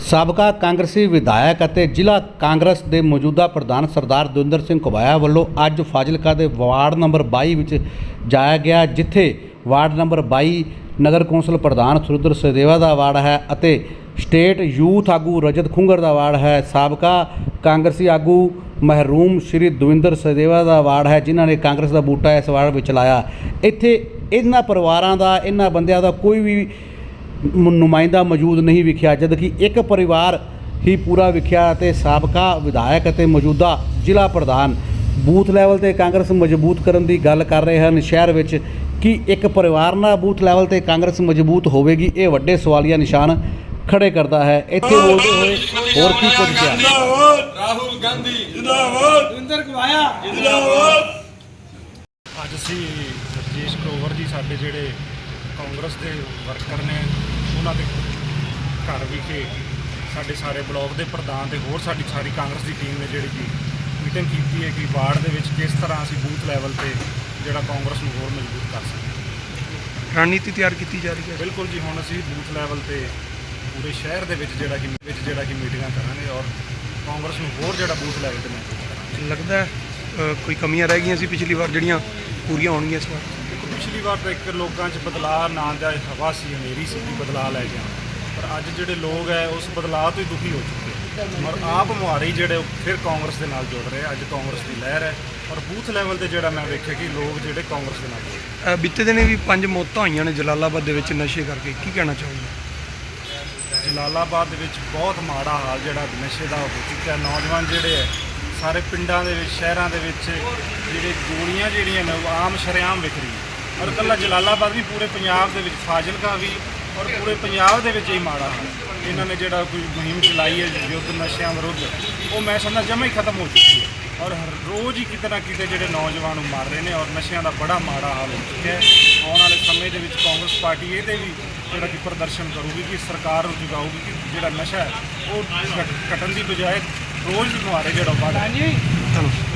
ਸਾਬਕਾ ਕਾਂਗਰਸੀ ਵਿਧਾਇਕ ਅਤੇ ਜ਼ਿਲ੍ਹਾ ਕਾਂਗਰਸ ਦੇ ਮੌਜੂਦਾ ਪ੍ਰਧਾਨ ਸਰਦਾਰ ਦਵਿੰਦਰ ਸਿੰਘ ਘੁਬਾਇਆ ਵੱਲੋਂ ਅੱਜ ਫਾਜ਼ਿਲਕਾ ਦੇ ਵਾਰਡ ਨੰਬਰ 22 ਵਿੱਚ ਜਾਇਆ ਗਿਆ, ਜਿੱਥੇ ਵਾਰਡ ਨੰਬਰ 22 ਨਗਰ ਕੌਂਸਲ ਪ੍ਰਧਾਨ ਸੁਰਿੰਦਰ ਸਦੇਵਾ ਦਾ ਵਾਰਡ ਹੈ ਅਤੇ ਸਟੇਟ ਯੂਥ ਆਗੂ ਰਜਤ ਖੁੰਗਰ ਦਾ ਵਾਰਡ ਹੈ। ਸਾਬਕਾ ਕਾਂਗਰਸੀ ਆਗੂ ਮਹਿਰੂਮ ਸ਼੍ਰੀ ਦਵਿੰਦਰ ਸਦੇਵਾ ਦਾ ਵਾਰਡ ਹੈ, ਜਿਨ੍ਹਾਂ ਨੇ ਕਾਂਗਰਸ ਦਾ ਬੂਟਾ ਇਸ ਵਾਰਡ ਵਿੱਚ ਲਾਇਆ। ਇੱਥੇ ਇਹਨਾਂ ਪਰਿਵਾਰਾਂ ਦਾ, ਇਹਨਾਂ ਬੰਦਿਆਂ ਦਾ ਕੋਈ ਵੀ ਨੁਮਾਇੰਦਾ ਮੌਜੂਦ ਨਹੀਂ ਵਿਖਿਆ ਜਦ ਕਿ ਇੱਕ ਪਰਿਵਾਰ ਹੀ ਪੂਰਾ ਵਿਖਿਆ ਅਤੇ ਸਾਬਕਾ ਵਿਧਾਇਕ ਅਤੇ ਮੌਜੂਦਾ ਜ਼ਿਲ੍ਹਾ ਪ੍ਰਧਾਨ ਬੂਥ ਲੈਵਲ ਤੇ ਕਾਂਗਰਸ ਮਜ਼ਬੂਤ ਕਰਨ ਦੀ ਗੱਲ ਕਰ ਰਹੇ ਹਨ। ਸ਼ਹਿਰ ਵਿੱਚ ਕਿ ਇੱਕ ਪਰਿਵਾਰ ਨਾਲ ਬੂਥ ਲੈਵਲ ਤੇ ਕਾਂਗਰਸ ਮਜ਼ਬੂਤ ਹੋਵੇਗੀ? ਇਹ ਵੱਡੇ ਸਵਾਲੀਆ ਨਿਸ਼ਾਨ ਖੜੇ ਕਰਦਾ ਹੈ। ਇੱਥੇ ਬੋਲਦੇ ਹੋਏ ਹੋਰ ਕੀ ਕੁਝ ਕਿਹਾ? ਰਾਹੁਲ ਗਾਂਧੀ। ਜਿੰਦਾਬਾਦ। ਦਵਿੰਦਰ ਘਵਾਇਆ ਜਿੰਦਾਬਾਦ। ਅੱਜ ਅਸੀਂ ਰਜੇਸ਼ ਗਰੋਵਰ ਜੀ ਸਾਡੇ ਜਿਹੜੇ ਕਾਂਗਰਸ ਦੇ ਵਰਕਰ ਨੇ ਉਹਨਾਂ ਦੇ ਘਰ ਵਿਖੇ ਸਾਡੇ ਸਾਰੇ ਬਲਾਕ ਦੇ ਪ੍ਰਧਾਨ ਤੇ ਹੋਰ ਸਾਡੀ ਸਾਰੀ ਕਾਂਗਰਸ ਦੀ ਟੀਮ ਨੇ ਜਿਹੜੀ ਕਿ ਮੀਟਿੰਗ ਕੀਤੀ ਹੈ ਕਿ ਵਾਰਡ ਦੇ ਵਿੱਚ ਕਿਸ ਤਰ੍ਹਾਂ ਅਸੀਂ ਬੂਥ ਲੈਵਲ ਤੇ ਜਿਹੜਾ ਕਾਂਗਰਸ ਨੂੰ ਹੋਰ ਮਜ਼ਬੂਤ ਕਰ ਸਕੀਏ। ਰਣਨੀਤੀ ਤਿਆਰ ਕੀਤੀ ਜਾ ਰਹੀ ਹੈ। ਬਿਲਕੁਲ ਜੀ ਹੁਣ ਅਸੀਂ ਬੂਥ ਲੈਵਲ ਤੇ ਪੂਰੇ ਸ਼ਹਿਰ ਦੇ ਵਿੱਚ ਜਿਹੜਾ ਕਿ ਵਿੱਚ ਜਿਹੜਾ ਕਿ ਮੀਟਿੰਗਾਂ ਕਰਾਂਗੇ ਔਰ ਕਾਂਗਰਸ ਨੂੰ ਹੋਰ ਜਿਹੜਾ ਬੂਥ ਲੈਵਲ ਤੇ ਮਜ਼ਬੂਤ ਕਰਾਂਗੇ। ਲੱਗਦਾ ਕੋਈ ਕਮੀਆਂ ਰਹਿ ਗਈਆਂ ਸੀ ਪਿਛਲੀ ਵਾਰ ਜਿਹੜੀਆਂ ਪੂਰੀਆਂ ਹੋਣਗੀਆਂ ਇਸ ਵਾਰ। ਪਿਛਲੀ ਵਾਰ ਤਾਂ ਇੱਕ ਲੋਕਾਂ 'ਚ ਬਦਲਾਅ ਨਾਂ ਦਾ ਹਵਾ ਸੀ ਹਨੇਰੀ ਸੀ ਕਿ ਬਦਲਾਅ ਲੈ ਕੇ ਆਉਣਾ। ਪਰ ਅੱਜ ਜਿਹੜੇ ਲੋਕ ਹੈ ਉਸ ਬਦਲਾਅ ਤੋਂ ਹੀ ਦੁਖੀ ਹੋ ਚੁੱਕੇ ਔਰ ਆਪ ਮੁਹਾਰੇ ਜਿਹੜੇ ਫਿਰ ਕਾਂਗਰਸ ਦੇ ਨਾਲ ਜੁੜ ਰਹੇ। ਅੱਜ ਕਾਂਗਰਸ ਦੀ ਲਹਿਰ ਹੈ। ਔਰ ਬੂਥ ਲੈਵਲ ਤੇ ਜਿਹੜਾ ਮੈਂ ਵੇਖਿਆ ਕਿ ਲੋਕ ਜਿਹੜੇ ਕਾਂਗਰਸ ਦੇ ਨਾਲ ਜੁੜ ਰਹੇ ਅ, ਬੀਤੇ ਦਿਨੇ ਵੀ ਪੰਜ ਮੌਤਾਂ ਹੋਈਆਂ ਨੇ ਜਲਾਲਾਬਾਦ ਦੇ ਵਿੱਚ ਨਸ਼ੇ ਕਰਕੇ। ਕੀ ਕਹਿਣਾ ਚਾਹੋਗੇ? ਜਲਾਲਾਬਾਦ ਦੇ ਵਿੱਚ ਬਹੁਤ ਮਾੜਾ ਹਾਲ ਜਿਹੜਾ ਨਸ਼ੇ ਦਾ ਹੋ ਚੁੱਕਾ ਹੈ ਨੌਜਵਾਨ ਜਿਹੜੇ ਹੈ ਸਾਰੇ ਪਿੰਡਾਂ ਦੇ ਵਿੱਚ ਸ਼ਹਿਰਾਂ ਦੇ ਵਿੱਚ ਜਿਹੜੇ ਗੋਲੀਆਂ ਜਿਹੜੀਆਂ ਨੇ ਉਹ ਆਮ ਸ਼ਰੇਆਮ ਵਿਕ ਰਹੀ ਹੈ ਔਰ ਇਕੱਲਾ ਜਲਾਲਾਬਾਦ ਵੀ ਪੂਰੇ ਪੰਜਾਬ ਦੇ ਵਿੱਚ ਫਾਜ਼ਿਲਕਾ ਵੀ ਔਰ ਪੂਰੇ ਪੰਜਾਬ ਦੇ ਵਿੱਚ ਹੀ ਮਾੜਾ ਹਾਲ ਹੈ। ਇਹਨਾਂ ਨੇ ਜਿਹੜਾ ਕੋਈ ਮੁਹਿੰਮ ਚਲਾਈ ਹੈ ਯੁੱਧ ਨਸ਼ਿਆਂ ਵਿਰੁੱਧ ਉਹ ਮੈਂ ਸਮਝਦਾ ਜਮਾ ਹੀ ਖਤਮ ਹੋ ਚੁੱਕੀ ਹੈ। ਔਰ ਹਰ ਰੋਜ਼ ਹੀ ਕਿਤੇ ਨਾ ਕਿਤੇ ਜਿਹੜੇ ਨੌਜਵਾਨ ਉਹ ਮਰ ਰਹੇ ਨੇ ਔਰ ਨਸ਼ਿਆਂ ਦਾ ਬੜਾ ਮਾੜਾ ਹਾਲ ਹੋ ਚੁੱਕਿਆ ਹੈ। ਆਉਣ ਵਾਲੇ ਸਮੇਂ ਦੇ ਵਿੱਚ ਕਾਂਗਰਸ ਪਾਰਟੀ ਇਹਦੇ ਵੀ ਜਿਹੜਾ ਕਿ ਪ੍ਰਦਰਸ਼ਨ ਕਰੂਗੀ ਕਿ ਸਰਕਾਰ ਨੂੰ ਜਗਾਊਗੀ ਕਿ ਜਿਹੜਾ ਨਸ਼ਾ ਹੈ ਉਹ ਘਟ- ਘਟਣ ਦੀ ਬਜਾਏ ਰੋਜ਼ ਦੀ ਮੁਹਾਰੇ ਜਿਹੜਾ ਹੈ। ਧੰਨਵਾਦ।